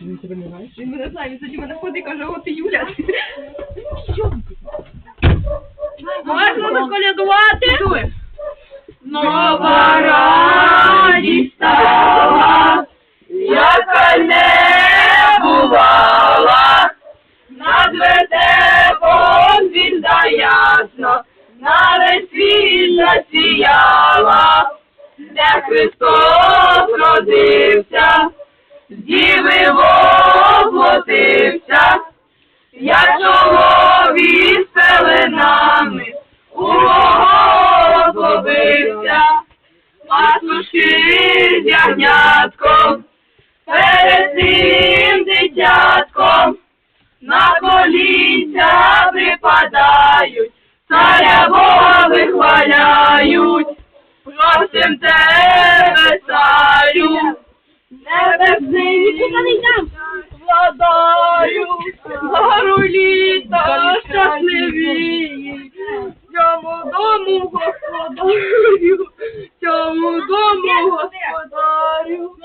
Він тебе не знає? Він мене знає, він тоді мене ходить і каже, о, ти Юля. Можна заколядувати? Нова радість стала, яка не бувала, над вертепом звізда ясно, на весь світ засіяла, де Христос родився, з діви воплотився, я чоловік пеленами, у Бога злобився, пастушки з ягнятком, перед цим дитятком, на колінця припадають, царя Бога вихваляють, просим тебе, царю, небесний владою, гору літа щасливі, цьому дому господарю, цьому дому господарю,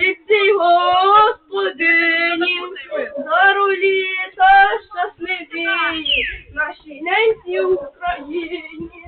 і цій господині, гору літа щасливі, нашій ненці Україні.